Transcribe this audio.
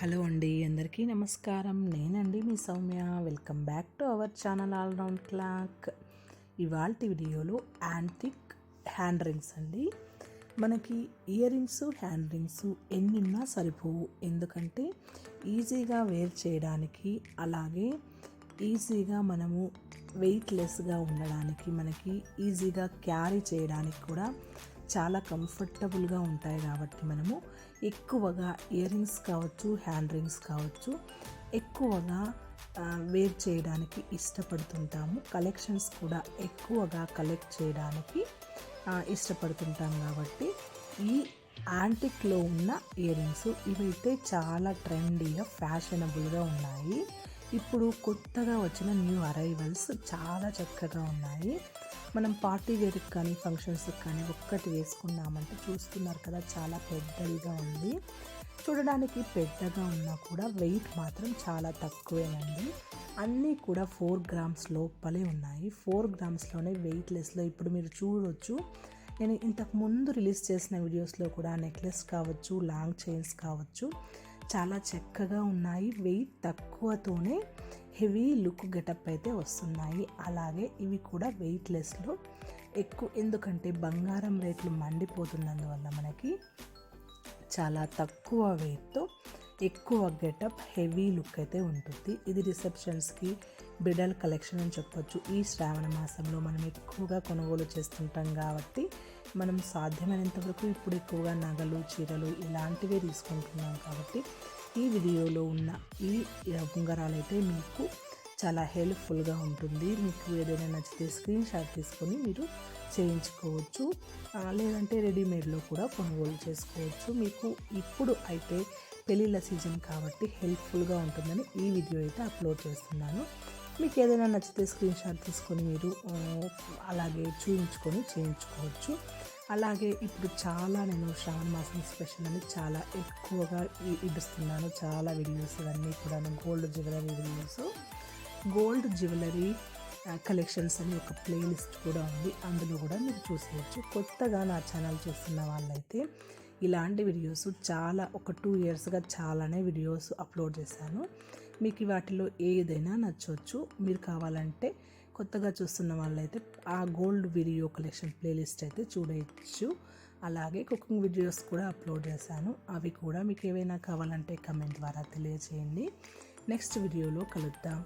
Hello అండి అందరికీ నమస్కారం. నేనండి మీ Soumya. Welcome back to our channel all round clock ఇవాళ వీడియోలో యాంటిక్ హ్యాండ్ రింగ్స్ అండి. మనకి ఇయర్ రింగ్స్ హ్యాండ్ రింగ్స్ ఎన్నున్నా సరిపోవు. ఎందుకంటే ఈజీగా వేర్ చేయడానికి అలాగే ఈజీగా మనము వెయిట్లెస్గా ఉండడానికి మనకి ఈజీగా క్యారీ చేయడానికి కూడా చాలా కంఫర్టబుల్గా ఉంటాయి కాబట్టి మనము ఎక్కువగా ఇయర్ రింగ్స్ కావచ్చు హ్యాండ్ రింగ్స్ కావచ్చు ఎక్కువగా వేర్ చేయడానికి ఇష్టపడుతుంటాము. కలెక్షన్స్ కూడా ఎక్కువగా కలెక్ట్ చేయడానికి ఇష్టపడుతుంటాం కాబట్టి ఈ యాంటిక్లో ఉన్న ఇయర్ రింగ్స్ ఇవైతే చాలా ట్రెండీగా ఫ్యాషనబుల్గా ఉన్నాయి. ఇప్పుడు కొత్తగా వచ్చిన న్యూ అరైవల్స్ చాలా చక్కగా ఉన్నాయి. మనం పార్టీ వేర్కి కానీ ఫంక్షన్స్కి కానీ ఒక్కటి వేసుకున్నామంటే చూస్తున్నారు కదా చాలా పెద్దదిగా ఉంది. చూడడానికి పెద్దగా ఉన్నా కూడా వెయిట్ మాత్రం చాలా తక్కువేనండి. అన్నీ కూడా ఫోర్ గ్రామ్స్ లోపలే ఉన్నాయి. ఫోర్ గ్రామ్స్లోనే వెయిట్లెస్లో ఇప్పుడు మీరు చూడొచ్చు. నేను ఇంతకు ముందు రిలీజ్ చేసిన వీడియోస్లో కూడా నెక్లెస్ కావచ్చు లాంగ్ చైన్స్ కావచ్చు చాలా చక్కగా ఉన్నాయి. వెయిట్ తక్కువతోనే హెవీ లుక్ గెటప్ అయితే వస్తున్నాయి. అలాగే ఇవి కూడా వెయిట్లెస్లో ఎక్కువ ఎందుకంటే బంగారం రేట్లు మండిపోతున్నందువల్ల మనకి చాలా తక్కువ వెయిట్తో ఎక్కువ గెటప్ హెవీ లుక్ అయితే ఉంటుంది. ఇది రిసెప్షన్స్కి బిడల్ కలెక్షన్ అని చెప్పొచ్చు. ఈ శ్రావణ మాసంలో మనం ఎక్కువగా కొనుగోలు చేస్తుంటాం కాబట్టి మనం సాధ్యమైనంత వరకు ఇప్పుడు ఎక్కువగా నగలు చీరలు ఇలాంటివే తీసుకుంటున్నాం కాబట్టి ఈ వీడియోలో ఉన్న ఈ ఉంగరాలు అయితే మీకు చాలా హెల్ప్ఫుల్గా ఉంటుంది. మీకు ఏదైనా నచ్చితే స్క్రీన్ షాట్ తీసుకొని మీరు చేయించుకోవచ్చు. లేదంటే రెడీమేడ్లో కూడా కొనుగోలు చేసుకోవచ్చు. మీకు ఇప్పుడు అయితే పెళ్ళిళ్ళ సీజన్ కాబట్టి హెల్ప్ఫుల్గా ఉంటుందని ఈ వీడియో అయితే అప్లోడ్ చేస్తున్నాను. మీకు ఏదైనా నచ్చితే స్క్రీన్ షాట్ తీసుకొని మీరు అలాగే చూయించుకొని చేయించుకోవచ్చు. అలాగే ఇప్పుడు చాలా నేను శ్రావణ మాసం స్పెషల్ అని చాలా ఎక్కువగా ఇడుస్తున్నాను. చాలా వీడియోస్ ఇవన్నీ కూడా gold jewellery videos gold jewellery collections అని ఒక ప్లేలిస్ట్ కూడా ఉంది. అందులో కూడా మీరు చూసేయచ్చు. కొత్తగా నా ఛానల్ చూస్తున్న వాళ్ళైతే ఇలాంటి వీడియోస్ చాలా ఒక టూ ఇయర్స్గా చాలానే వీడియోస్ అప్లోడ్ చేశాను. మీకు వాటిలో ఏదైనా నచ్చవచ్చు మీరు కావాలంటే కొత్తగా చూస్తున్న వాళ్ళైతే ఆ గోల్డ్ వీడియో కలెక్షన్ ప్లేలిస్ట్ అయితే చూడవచ్చు అలాగే కుకింగ్ వీడియోస్ కూడా అప్లోడ్ చేశాను. అవి కూడా మీకు ఏవైనా కావాలంటే కమెంట్ ద్వారా తెలియజేయండి. నెక్స్ట్ వీడియోలో కలుద్దాం.